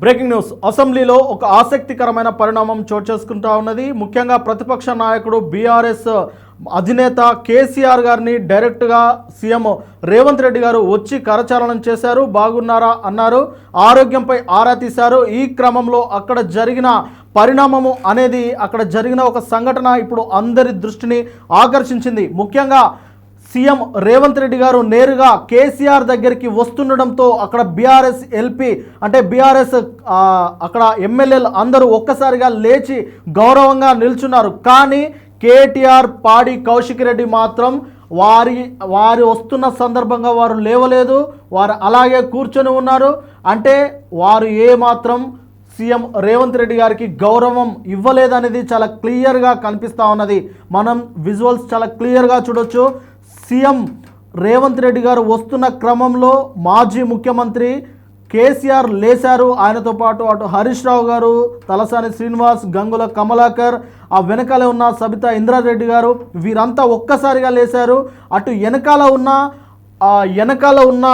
Breaking news. అసెంబ్లీలో ఒక ఆసక్తికరమైన పరిణామం చోటు చేసుకుంటా ఉన్నది. ముఖ్యంగా ప్రతిపక్ష నాయకుడు బీఆర్ఎస్ అధినేత కేసీఆర్ గారిని డైరెక్ట్గా సీఎం రేవంత్ రెడ్డి గారు వచ్చి కరచాలనం చేశారు. బాగున్నారా అన్నారు. ఆరోగ్యంపై ఆరా తీశారు. ఈ క్రమంలో అక్కడ జరిగిన పరిణామము అనేది అక్కడ జరిగిన ఒక సంఘటన ఇప్పుడు అందరి దృష్టిని ఆకర్షించింది. ముఖ్యంగా సీఎం రేవంత్ రెడ్డి గారు నేరుగా కేసీఆర్ దగ్గరికి వస్తుండడంతో అక్కడ బీఆర్ఎస్ ఎల్పీ అంటే బీఆర్ఎస్ అక్కడ ఎమ్మెల్యేలు అందరూ ఒక్కసారిగా లేచి గౌరవంగా నిల్చున్నారు. కానీ కేటీఆర్ పాడి కౌశిక్ రెడ్డి మాత్రం వారి వారు వస్తున్న సందర్భంగా వారు లేవలేదు. వారు అలాగే కూర్చొని ఉన్నారు. అంటే వారు ఏ మాత్రం సీఎం రేవంత్ రెడ్డి గారికి గౌరవం ఇవ్వలేదనేది చాలా క్లియర్గా కనిపిస్తూ ఉన్నది. మనం విజువల్స్ చాలా క్లియర్గా చూడొచ్చు. సీఎం రేవంత్ రెడ్డి గారు వస్తున్న క్రమంలో మాజీ ముఖ్యమంత్రి కేసీఆర్ లేశారు. ఆయనతో పాటు అటు హరీష్ రావు గారు తలసాని శ్రీనివాస్ గంగుల కమలాకర్ ఆ వెనకాల ఉన్న సబితా ఇంద్రారెడ్డి గారు వీరంతా ఒక్కసారిగా లేశారు. అటు వెనకాల ఉన్న ఆ వెనకాల ఉన్న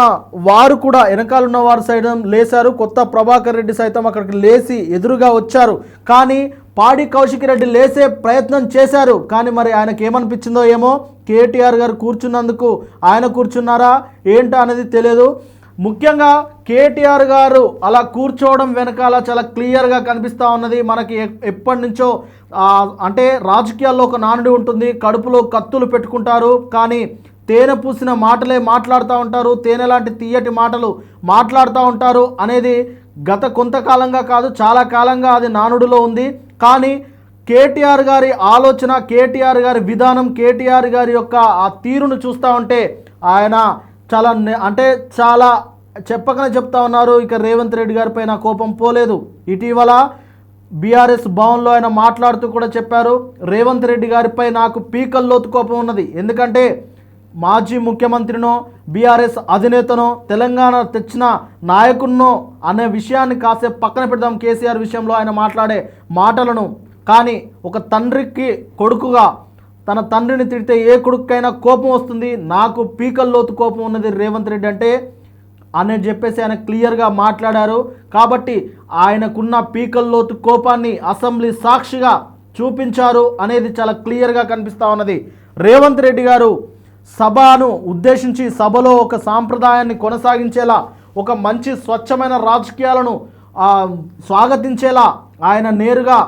వారు కూడా వెనకాల ఉన్న వారు సైతం లేశారు. కొత్త ప్రభాకర్ రెడ్డి సైతం అక్కడికి లేచి ఎదురుగా వచ్చారు. కానీ పాడి కౌశిక్ రెడ్డి లేసే ప్రయత్నం చేశారు. కానీ మరి ఆయనకి ఏమనిపించిందో ఏమో? కేటీఆర్ గారు కూర్చున్నందుకు ఆయన కూర్చున్నారా? ఏంటా అనేది తెలియదు ముఖ్యంగా కేటీఆర్ గారు అలా కూర్చోవడం వెనకాల చాలా క్లియర్గా కనిపిస్తూ ఉన్నది. మనకి ఎ- ఎప్పటి నుంచో అంటే రాజకీయాల్లో ఒక నానుడి ఉంటుంది. కడుపులో కత్తులు పెట్టుకుంటారు. కానీ తేనె పూసిన మాటలే మాట్లాడుతూ ఉంటారు. తేనె లాంటి తీయటి మాటలు మాట్లాడుతూ ఉంటారు అనేది గత కొంతకాలంగా కాదు చాలా కాలంగా అది నానుడిలో ఉంది. కానీ కేటీఆర్ గారి ఆలోచన కేటీఆర్ గారి విధానం కేటీఆర్ గారి యొక్క ఆ తీరును చూస్తూ ఉంటే ఆయన చాలా అంటే చాలా చెప్పకనే చెప్తా ఉన్నారు. ఇక రేవంత్ రెడ్డి గారిపై నా కోపం పోలేదు. ఇటీవల బీఆర్ఎస్ భవన్లో ఆయన మాట్లాడుతూ కూడా చెప్పారు రేవంత్ రెడ్డి గారిపై నాకు పీకల్లోతు కోపం ఉన్నది. ఎందుకంటే మాజీ ముఖ్యమంత్రినో బీఆర్ఎస్ అధినేతనో తెలంగాణ తెచ్చిన నాయకున్నో అనే విషయాన్ని కాసేపు పక్కన పెడదాం కేసీఆర్ విషయంలో. ఆయన మాట్లాడే మాటలను. కానీ ఒక తండ్రికి కొడుకుగా తన తండ్రిని తిడితే ఏ కొడుకైనా కోపం వస్తుంది. నాకు పీకల్లోతు కోపం ఉన్నది రేవంత్ రెడ్డి అంటే అని చెప్పేసి ఆయన క్లియర్గా మాట్లాడారు. కాబట్టి ఆయనకున్న పీకల్లోతు కోపాన్ని అసెంబ్లీ సాక్షిగా చూపించారు అనేది చాలా క్లియర్గా కనిపిస్తూ ఉన్నది. రేవంత్ రెడ్డి గారు సభను ఉద్దేశించి సభలో ఒక సాంప్రదాయాన్ని కొనసాగించేలా ఒక మంచి స్వచ్ఛమైన రాజకీయాలను స్వాగతించేలా ఆయన నేరుగా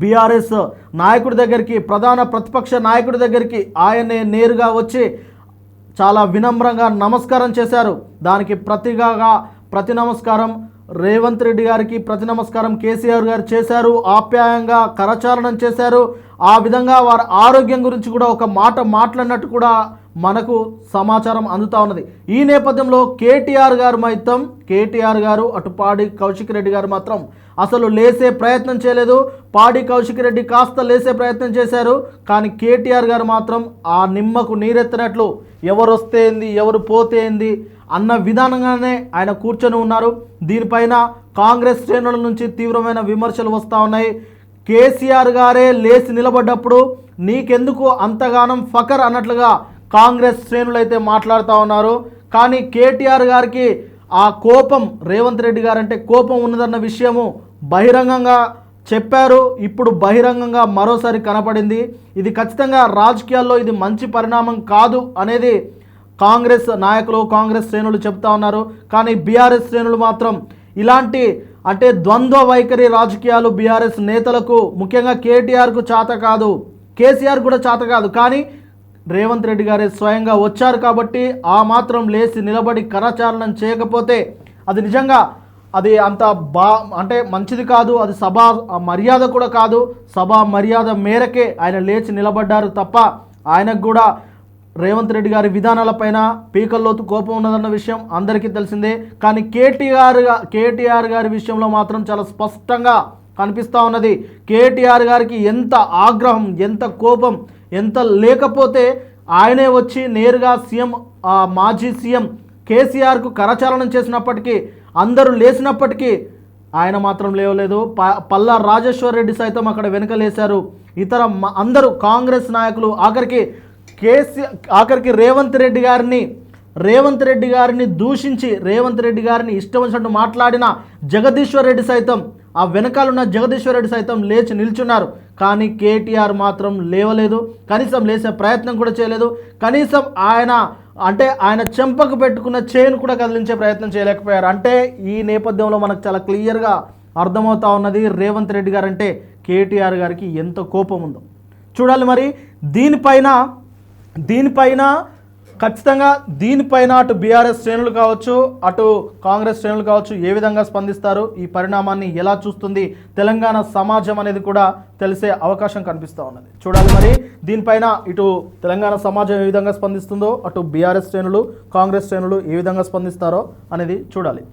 బీఆర్ఎస్ నాయకుడి దగ్గరికి ప్రధాన ప్రతిపక్ష నాయకుడి దగ్గరికి ఆయనే నేరుగా వచ్చి చాలా వినమ్రంగా నమస్కారం చేశారు. దానికి ప్రతిగా ప్రతి నమస్కారం రేవంత్ రెడ్డి గారికి ప్రతి నమస్కారం కేసీఆర్ గారు చేశారు ఆప్యాయంగా కరచాలనం చేశారు. ఆ విధంగా వారి ఆరోగ్యం గురించి కూడా ఒక మాట మాట్లాడినట్టు కూడా మనకు సమాచారం అందుతా ఉన్నది. ఈ నేపథ్యంలో కేటీఆర్ గారు మాత్రం కేటీఆర్ గారు అటు పాడి కౌశిక్ రెడ్డి గారు మాత్రం అసలు లేసే ప్రయత్నం చేయలేదు. పాడి కౌశిక్ రెడ్డి కాస్త లేసే ప్రయత్నం చేశారు. కానీ కేటీఆర్ గారు మాత్రం ఆ నిమ్మకు నీరెత్తినట్లు ఎవరు వస్తే ఏంది ఎవరు పోతే ఏంది అన్న విధానంగానే ఆయన కూర్చొని ఉన్నారు. దీనిపైన కాంగ్రెస్ శ్రేణుల నుంచి తీవ్రమైన విమర్శలు వస్తూ ఉన్నాయి. కేసీఆర్ గారే లేచి నిలబడ్డప్పుడు నీకెందుకు అంతగానం ఫకర్ అన్నట్లుగా కాంగ్రెస్ శ్రేణులు అయితే మాట్లాడుతూ ఉన్నారు. కానీ కేటీఆర్ గారికి ఆ కోపం రేవంత్ రెడ్డి గారంటే కోపం ఉన్నదన్న విషయము బహిరంగంగా చెప్పారు. ఇప్పుడు బహిరంగంగా మరోసారి కనపడింది. ఇది ఖచ్చితంగా రాజకీయాల్లో ఇది మంచి పరిణామం కాదు అనేది కాంగ్రెస్ నాయకులు కాంగ్రెస్ శ్రేణులు చెప్తా ఉన్నారు. కానీ బీఆర్ఎస్ శ్రేణులు మాత్రం ఇలాంటి అంటే ద్వంద్వ వైఖరి రాజకీయాలు బీఆర్ఎస్ నేతలకు ముఖ్యంగా కేటీఆర్కు చేత కాదు. కేసీఆర్ కూడా చేత కాదు. కానీ రేవంత్ రెడ్డి గారే స్వయంగా వచ్చారు కాబట్టి ఆ మాత్రం లేచి నిలబడి కరచాలనం చేయకపోతే అది నిజంగా అది అంత బా అంటే మంచిది కాదు. అది సభ మర్యాద కూడా కాదు. సభ మర్యాద మేరకే ఆయన లేచి నిలబడ్డారు తప్ప ఆయనకు కూడా రేవంత్ రెడ్డి గారి విధానాలపైన పీకల్లోతు కోపం ఉన్నదన్న విషయం అందరికీ తెలిసిందే. కానీ కేటీఆర్ కేటీఆర్ గారి విషయంలో మాత్రం చాలా స్పష్టంగా కనిపిస్తూ ఉన్నది. కేటీఆర్ గారికి ఎంత ఆగ్రహం ఎంత కోపం ఎంత లేకపోతే ఆయనే వచ్చి నేరుగా సీఎం మాజీ సీఎం కేసీఆర్కు కరచాలనం చేసినప్పటికీ అందరూ లేచినప్పటికీ ఆయన మాత్రం లేవలేదు. ప పల్లా రాజేశ్వర్ రెడ్డి సైతం అక్కడ వెనకలేశారు ఇతర అందరూ కాంగ్రెస్ నాయకులు ఆఖరికి కేసీ ఆఖరికి రేవంత్ రెడ్డి గారిని రేవంత్ రెడ్డి గారిని దూషించి రేవంత్ రెడ్డి గారిని ఇష్టం వచ్చినట్టు మాట్లాడిన జగదీశ్వర్ రెడ్డి సైతం ఆ వెనకాలన్న జగదీశ్వర్ రెడ్డి సైతం లేచి నిల్చున్నారు. కానీ కేటీఆర్ మాత్రం లేవలేదు. కనీసం లేచే ప్రయత్నం కూడా చేయలేదు. కనీసం ఆయన అంటే ఆయన చెంపకు పెట్టుకున్న చైన్ కూడా కదిలించే ప్రయత్నం చేయలేకపోయారు. అంటే ఈ నేపథ్యంలో మనకు చాలా క్లియర్గా అర్థమవుతా ఉన్నది రేవంత్ రెడ్డి గారు అంటే కేటీఆర్ గారికి ఎంత కోపం ఉందో. చూడాలి మరి దీనిపైన దీనిపైన ఖచ్చితంగా దీనిపైన అటు బీఆర్ఎస్ శ్రేణులు కావచ్చు అటు కాంగ్రెస్ శ్రేణులు కావచ్చు ఏ విధంగా స్పందిస్తారు ఈ పరిణామాన్ని ఎలా చూస్తుంది తెలంగాణ సమాజం అనేది కూడా తెలిసే అవకాశం కనిపిస్తూ ఉన్నది. చూడాలి మరి దీనిపైన ఇటు తెలంగాణ సమాజం ఏ విధంగా స్పందిస్తుందో అటు బీఆర్ఎస్ శ్రేణులు కాంగ్రెస్ శ్రేణులు ఏ విధంగా స్పందిస్తారో అనేది చూడాలి.